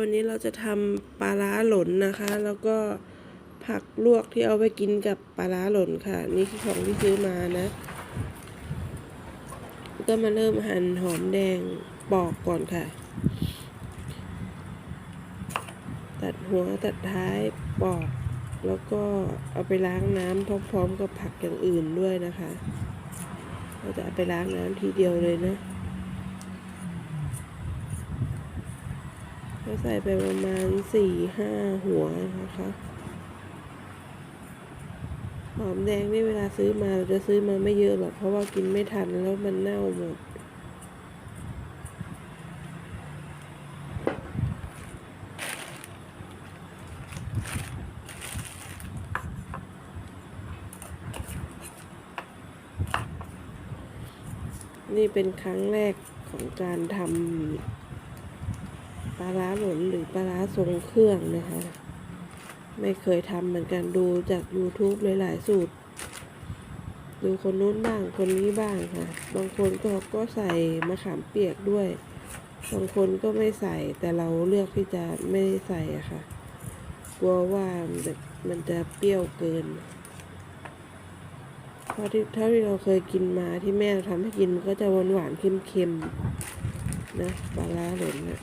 วันนี้เราจะทำปลาร้าหล่นนะคะ แล้วก็ผักลวกที่เอาไปกินกับปลาร้าหล่นค่ะ นี่คือของที่ซื้อมานะ ก็มาเริ่มหั่นหอมแดงปอกก่อนค่ะ ตัดหัวตัดท้ายปอก แล้วก็เอาไปล้างน้ำพร้อมๆกับผักอย่างอื่นด้วยนะคะ เราจะเอาไปล้างน้ำทีเดียวเลยนะ ก็ใส่ไปประมาณสี่ห้าหัวนะคะ หอมแดงนี่เวลาซื้อมาเราจะซื้อมาไม่เยอะหรอก เพราะว่ากินไม่ทันแล้วมันเน่าหมดนี่เป็นครั้งแรกของการทำาร้าหลนหรือปลาร้าทรงเครื่องนะคะ ไม่เคยทำเหมือนกันดูจาก YouTube หลายๆสูตร ดูคนนู้นบ้างคนนี้บ้างค่ะ บางคนก็ก็ใส่มะขามเปียกด้วย บางคนก็ไม่ใส่แต่เราเลือกที่จะไม่ใส่อะค่ะ กลัวว่ามันจะเปรี้ยวเกินเพราะที่เท่าที่เราเคยกินมาที่แม่ทำให้กินมันก็จะหวานหวานๆเค็มๆนะปลาร้าหล่นนะ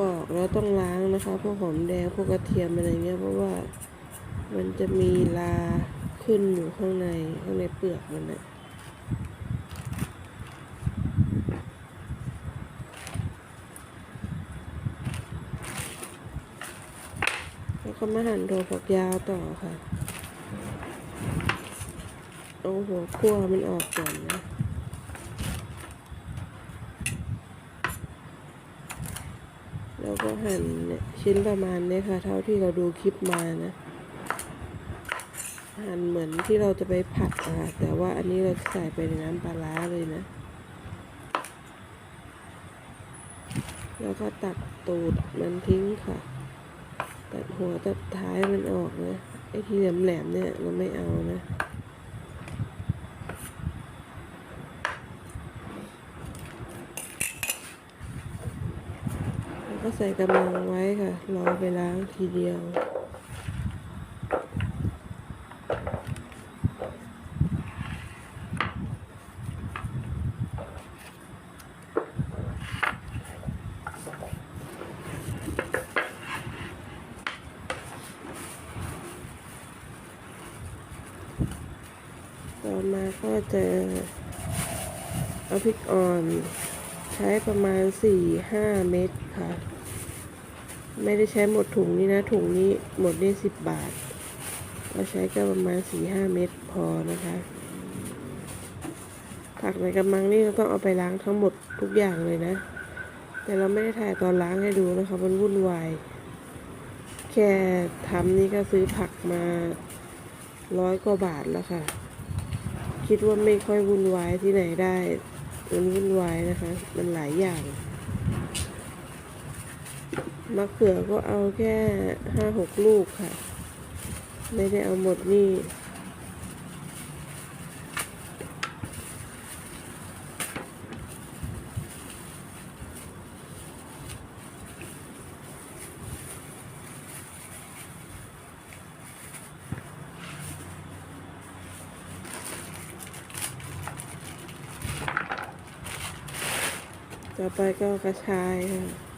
ปอกแล้วต้องล้างนะคะพ วกหอมแดงพวกกระเทียมอะไรเงี้ยเพราะว่ามันจะมีลาขึ้นอยู่ข้างในข้างในเปลือกมันนะแล้วก็มาหั่นโดฝักยาวต่อค่ะ เอาหัวคั่วมันออกก่อนนะ แล้ว ก็หั่นเนี่ยชิ้นประมาณนี้ค่ะ เท่าที่เราดูคลิปมานะ หั่นเหมือนที่เราจะไปผัดอะค่ะ แต่ว่าอันนี้เราจะใส่ไปในน้ำปลาร้าเลยนะ แล้วก็ตัดตูดมันทิ้งค่ะ ตัดหัวตัดท้ายมันออกนะ ไอ้ที่แหลมๆเนี่ยเราไม่เอานะ แล้ว ก็ใส่กำลังไว้ค่ะ รอไปล้างทีเดียว ต่อมาก็จะเอาพริกอ่อน ใช้ประมาณสี่ห้าเม็ดค่ะ ไม่ได้ใช้หมดถุงนี้นะ ถุงนี้หมดได้สิบบาท เราใช้ก็ประมาณสี่ห้าเม็ดพอนะคะ ผักในกระมังนี่เราต้องเอาไปล้างทั้งหมดทุกอย่างเลยนะ แต่เราไม่ได้ถ่ายตอนล้างให้ดูนะคะ มันวุ่นวาย แค่ทำนี่ก็ซื้อผักมาร้อยกว่าบาทแล้วค่ะ คิดว่าไม่ค่อยวุ่นวายที่ไหนได้ มันวุ่นวายนะคะ มันหลายอย่าง มะเขือก็เอาแค่ห้าหกลูกค่ะ ไม่ได้เอาหมดนี่ ต่อไปก็กระชายค่ะ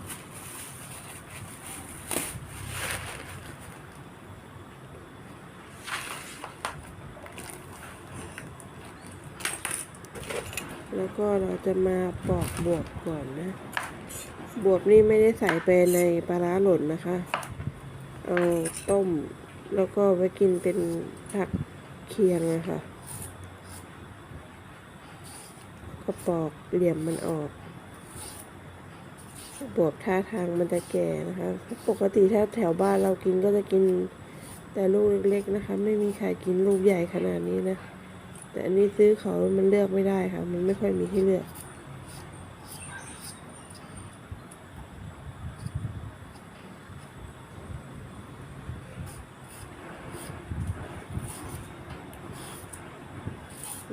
ก็เราจะมาปอกบวบก่อนนะ บวบนี่ไม่ได้ใส่ไปในปลาร้าหล่นนะคะ เอาต้มแล้วก็ไว้กินเป็นผักเคียงนะคะก็ปอกเหลี่ยมมันออกบวบท่าทางมันจะแก่นะคะ ปกติถ้าแถวบ้านเรากินก็จะกินแต่ลูกเล็กๆนะคะ ไม่มีใครกินลูกใหญ่ขนาดนี้นะ แต่อันนี้ซื้อเขามันเลือกไม่ได้ค่ะ มันไม่ค่อยมีให้เลือก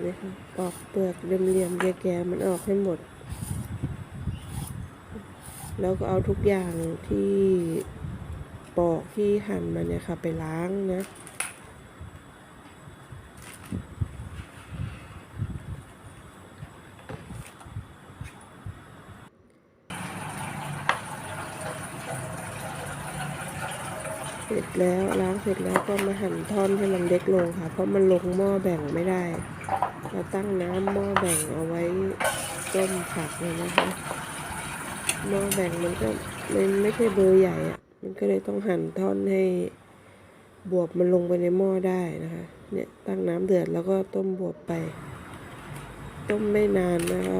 นี่ค่ะปอกเปลือกเรียมๆแก่ๆมันออกให้หมด แล้วก็เอาทุกอย่างที่ปอกที่หั่นมาเนี่ยค่ะ ไปล้างนะ แล้วล้างเสร็จแล้วก็มาหั่นท่อนให้มันเล็กลงค่ะ เพราะมันลงหม้อแบ่งไม่ได้ เราตั้งน้ำหม้อแบ่งเอาไว้ต้มผักเลยนะคะหม้อแบ่งมันก็มันไม่ใช่เบอร์ใหญ่อะมันก็เลยต้องหั่นท่อนให้บวบมันลงไปในหม้อได้นะคะ เนี่ยตั้งน้ำเดือดแล้วก็ต้มบวบไป ต้มไม่นานนะคะ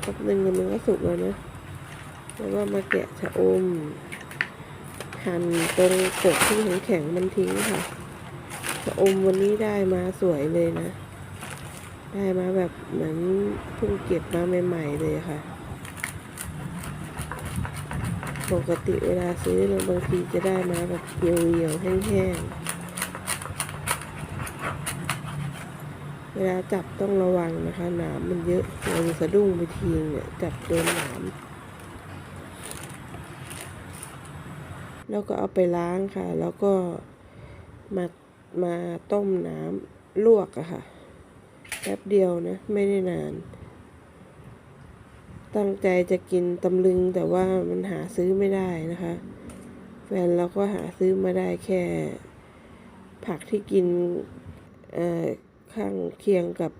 แป๊บนึงมันก็สุกแล้วนะแล้วก็มาแกะชะอม หั่นตรงกกที่แข็งมันทิ้งค่ะชะอมวันนี้ได้มาสวยเลยนะ ได้มาแบบเหมือนเพิ่งเก็บมาใหม่ๆเลยค่ะ ปกติเวลาซื้อเนี่ยบางทีจะได้มาแบบเหี่ยวๆแห้งๆ เวลาจับต้องระวังนะคะหนามมันเยอะเราสะดุ้งไปทีเนี่ยจับโดนหนาม แล้วก็เอาไปล้างค่ะ แล้วก็มามาต้มน้ำลวกอะค่ะแป๊บเดียวนะ ไม่ได้นาน ตั้งใจจะกินตำลึงแต่ว่ามันหาซื้อไม่ได้นะคะ แฟนเราก็หาซื้อมาได้แค่ ผักที่กินข้างเคียงกับ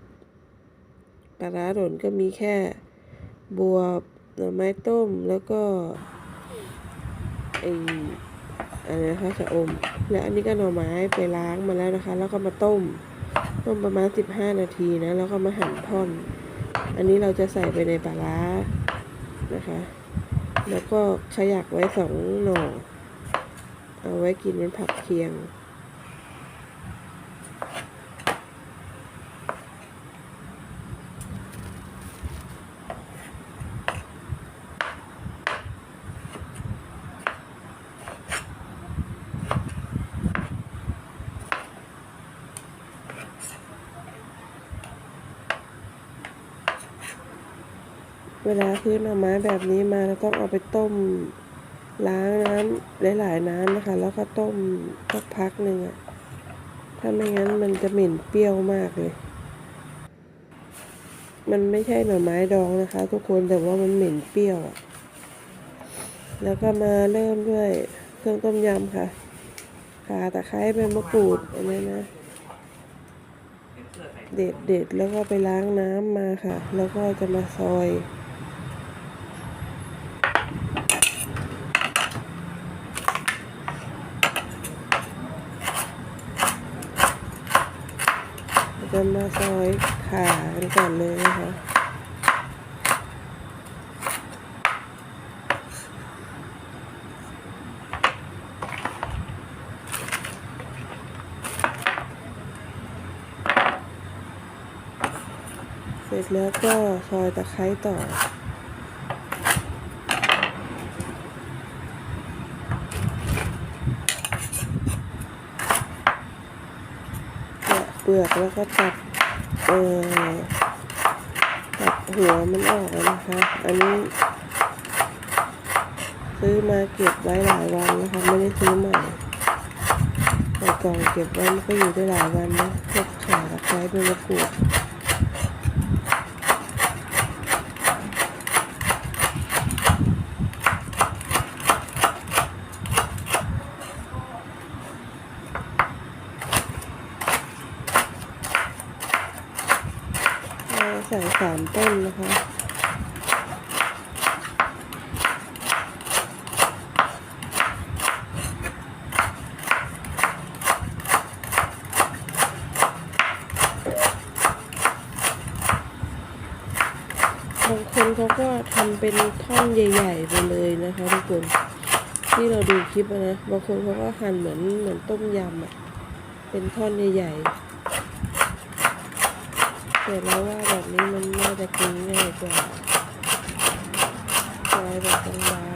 ปลาร้าหล่นก็มีแค่บัวหน่อไม้ต้มแล้วก็ ไออะไรนะคะชะอม และอันนี้ก็หน่อไม้ไปล้างมาแล้วนะคะ แล้วก็มาต้ม ต้มประมาณ 15 นาทีนะ แล้วก็มาหั่นท่อน อันนี้เราจะใส่ไปในปลาร้านะคะ แล้วก็ขยักไว้สองหน่อ เอาไว้กินเป็นผักเคียง เวลา ซื้อหน่อไม้แบบนี้มาเราต้องเอาไปต้มล้างน้ำหลายๆน้ำนะคะ แล้วก็ต้มสักพักหนึ่งอะถ้าไม่งั้นมันจะเหม็นเปรี้ยวมากเลย มันไม่ใช่หน่อไม้ดองนะคะ ทุกคนแต่ว่ามันเหม็นเปรี้ยวอะแล้วก็มาเริ่มด้วยเครื่องต้มยำค่ะข่าตะไคร้ใบมะกรูดอันนี้นะ เด็ดเด็ดแล้วก็ไปล้างน้ำมาค่ะ แล้วก็จะมาซอย จะมาซอยขากันก่อนเลยนะคะเสร็จแล้วก็ซอยตะไคร้ต่อ แกะเปลือกแล้วก็ตัดเอ่อตัดหัวมันออกนะคะ อันนี้ ซื้อมาเก็บไว้หลายวันนะคะ ไม่ได้ซื้อใหม่ใส่กล่องเก็บไว้มันก็อยู่ได้หลายวันนะพวกข่าตะไคร้ใบมะกรูด เราใส่สามต้นนะคะ บางคนเขา ก็ทำเป็นท่อนใหญ่ ๆ ไปเลยนะคะทุกคนที่เราดูคลิปนะบางคนเขาก็หั่นเหมือนเหมือนต้มยำอะเป็นท่อนใหญ่ๆแต่เราว่าแบบนี้มันน่าจะกินง่ายกว่าใช้แบบบาง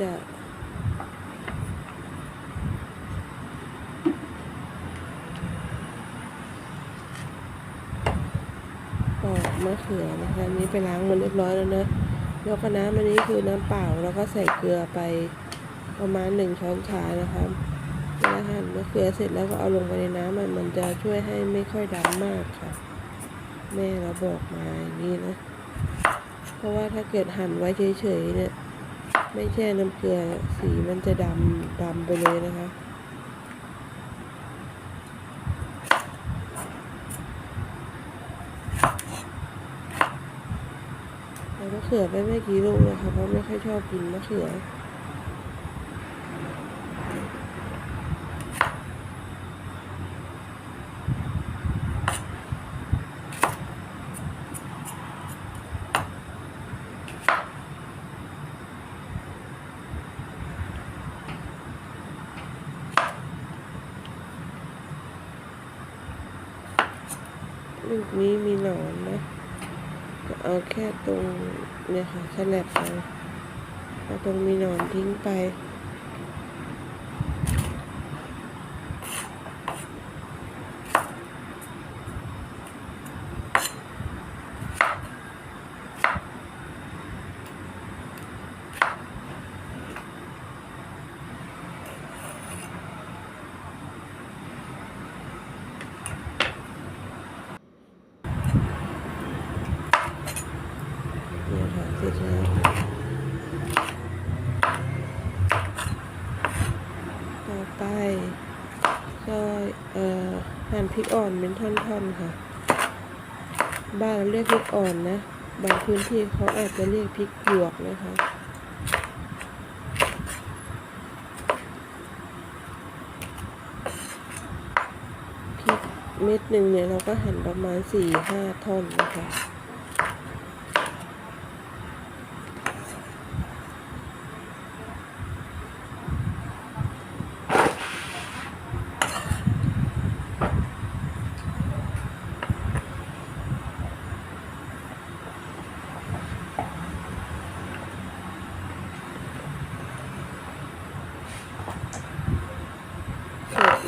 จะปอกมะเขือนะคะนนี้ไปล้างมันเรียบร้อยแล้วนะแล้วก็น้ำอันนี้คือน้ำเปล่าแล้วก็ใส่เกลือไปประมาณหนึ่งช้อนชานะคะเวลาหั่นมะเขือเสร็จแล้วก็เอาลงไปในน้ำมันมันจะช่วยให้ไม่ค่อยดำมากค่ะ แม่เราบอกมาอย่างนี้นะ เพราะว่าถ้าเกิดหั่นไว้เฉยๆเนี่ย ไม่แช่น้ำเกลือสีมันจะดำดำไปเลยนะคะแล้วมะเขือไปไม่กี่ลูกนะคะเพราะไม่ค่อยชอบกินมะเขือ ลูกนี้มี หนอนนะเอาแค่ตรงเนี่ยค่ะฉลบไปเอาตรงมีหนอนทิ้งไป เนี่ยค่ะเสร็จแล้วต่ อไปซอยเอ่อหั่นพริกอ่อนเป็นท่อนๆค่ะ บ้านเราเรียกพริกอ่อนนะ บางพื้นที่เขาอาจจะเรียกพริกหยวกนะคะพริกเม็ดหนึ่งเนี่ยเราก็หั่นประมาณสี่ห้าท่อนนะคะ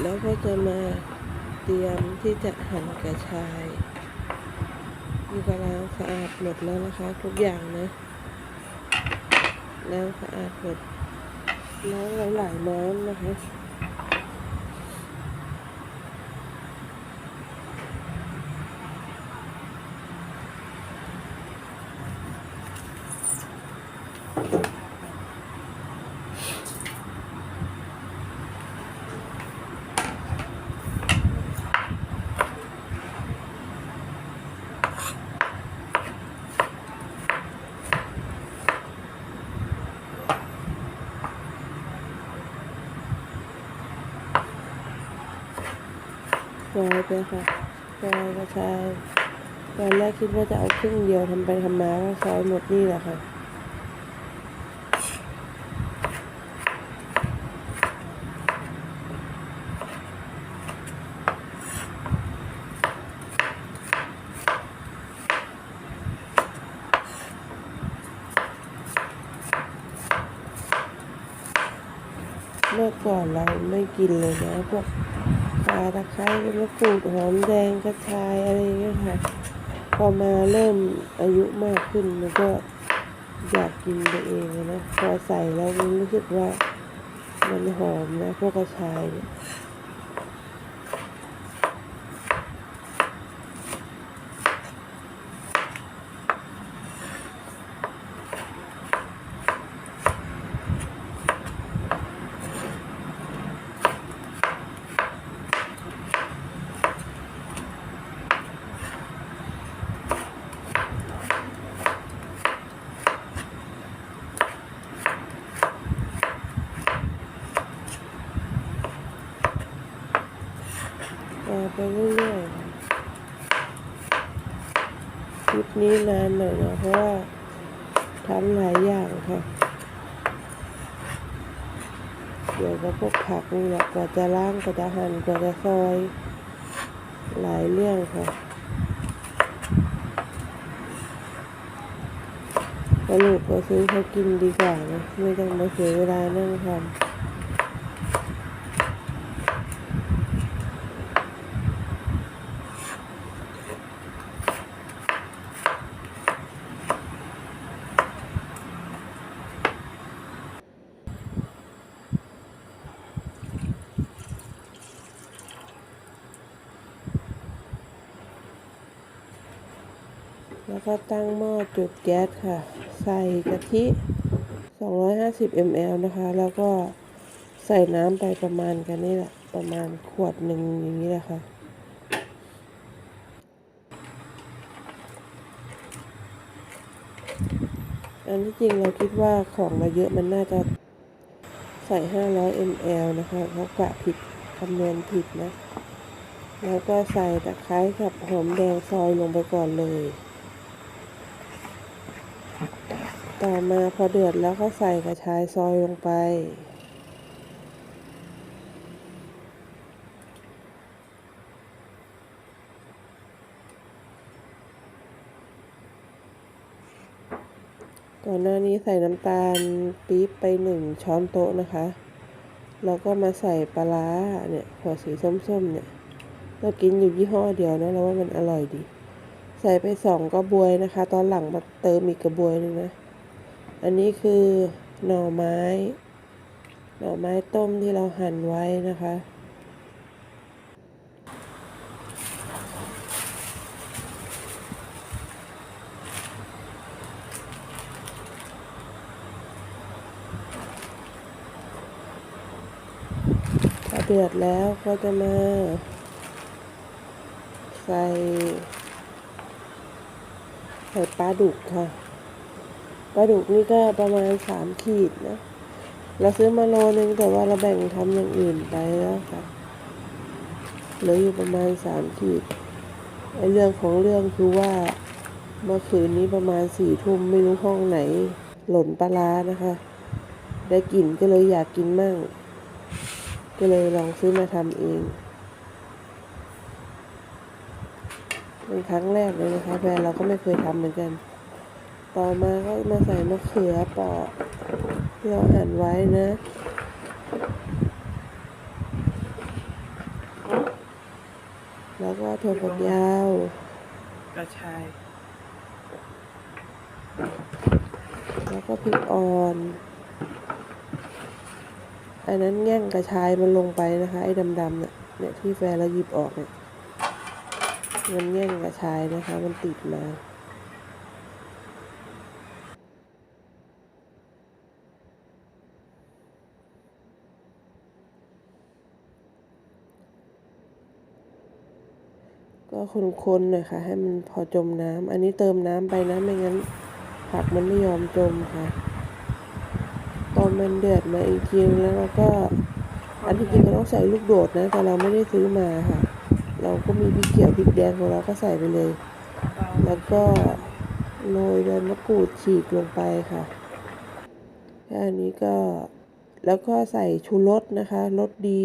แล้วก็จะมาเตรียมที่จะหั่นกระชายนี่ก็ล้างสะอาดหมดแล้วนะคะ ทุกอย่างนะล้างสะอาดหมดล้างหลายๆน้ำนะคะ ซอยไปค่ะซอยกระชายตอนแรกคิดว่าจะเอาครึ่งเดียวทำไปทำมาก็ซอยหมดนี่แหละค่ะเมื่อก่อนเราไม่กินเลยนะพวก ปลาตะไคร้มะกรูดหอมแดงกระชายอะไรอย่างเงี้ยค่ะ พอมาเริ่มอายุมากขึ้นมันก็อยากกินไปเองนะพอใส่แล้วมันรู้สึกว่ามันหอมนะพวกกระชายเนี่ย เรื่อยๆคลิปนี้นานหน่อยนะเพราะว่าทำหลายอย่างค่ะ เดี๋ยวก็พวกผักนี่แหละกว่าจะล้างกว่าจะหั่นกว่าจะซอย หลายเรื่องค่ะสรุปก็ซื้อเขากินดีกว่านะไม่ต้องมาเสียเวลานั่งทำ แล้วก็ตั้งหม้อจุดแก๊สค่ะ ใส่กะทิ 250 ml นะคะ แล้วก็ใส่น้ำไปประมาณกันนี่แหละ ประมาณขวดหนึ่งอย่างนี้แหละค่ะ อันที่จริงเราคิดว่าของมาเยอะมันน่าจะใส่ 500 ml นะคะเขากะผิดคำนวณผิดนะ แล้วก็ใส่ตะไคร้กับหอมแดงซอยลงไปก่อนเลย ต่อมาพอเดือดแล้วก็ใส่กระชายซอยลงไป ก่อนหน้านี้ใส่น้ำตาลปี๊บไปหนึ่งช้อนโต๊ะนะคะ แล้วก็มาใส่ปลาร้าเนี่ยหัวสีส้มๆเนี่ย เรากินอยู่ยี่ห้อเดียวนะเราว่ามันอร่อยดี ใส่ไปสองกระบวยนะคะ ตอนหลังมาเติมอีกกระบวยหนึงนะ อันนี้คือหน่อไม้ หน่อไม้ต้มที่เราหั่นไว้นะคะพอเดือดแล้วก็จะมา ใส่ ใส่ปลาดุกค่ะ ปลาดุกนี่ก็ประมาณสามขีดนะ เราซื้อมาโลนึงแต่ว่าเราแบ่งทำอย่างอื่นไปแล้วค่ะเหลืออยู่ประมาณสามขีดไอเรื่องของเรื่องคือว่าเมื่อคืนนี้ประมาณสี่ทุ่มไม่รู้ห้องไหน หล่นปลาร้านะคะ ได้กลิ่นก็เลยอยากกินมั่ง ก็เลยลองซื้อมาทำเองเป็นครั้งแรกเลยนะคะแฟนเราก็ไม่เคยทำเหมือนกัน ต่อมาก็มาใส่มะเขือเปราะที่เราหั่นไว้นะแล้วก็ถั่วฝักยาว กระชาย แล้วก็พริกอ่อน อันนั้นแง่งกระชายมันลงไปนะคะ ไอ้ดำๆเนี่ยเนี่ยที่แฟนเราหยิบออกเนี่ย มันแง่งกระชายนะคะ มันติดมา ก็คนๆหน่อยค่ะ ให้มันพอจมน้ำอันนี้เติมน้ำไปนะไม่งั้นผักมันไม่ยอมจมค่ะ ตอนมันเดือดมาอีกทีแล้วเราก็ อันที่จริงก็ต้องใส่ลูกโดดนะ แต่เราไม่ได้ซื้อมาค่ะ เราก็มีพริกเขียวพริกแดงของเราก็ใส่ไปเลย แล้วก็โรยใบมะกรูดฉีกลงไปค่ะแค่อันนี้ก็แล้วก็ใส่ชูรสนะคะรสดี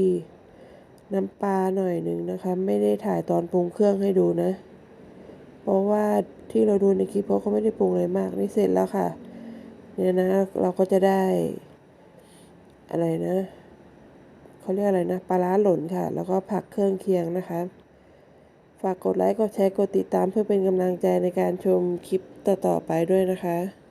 น้ำปลาหน่อยหนึ่งนะคะ ไม่ได้ถ่ายตอนปรุงเครื่องให้ดูนะ เพราะว่าที่เราดูในคลิปเขาก็ไม่ได้ปรุงอะไรมากนี่เสร็จแล้วค่ะ เนี่ยนะเราก็จะได้ อะไรนะเขาเรียกอะไรนะปลาร้าหล่นค่ะ แล้วก็ผักเครื่องเคียงนะคะ ฝากกดไลค์กดแชร์กดติดตามเพื่อเป็นกำลังใจในการชมคลิปต่อๆไปด้วยนะคะ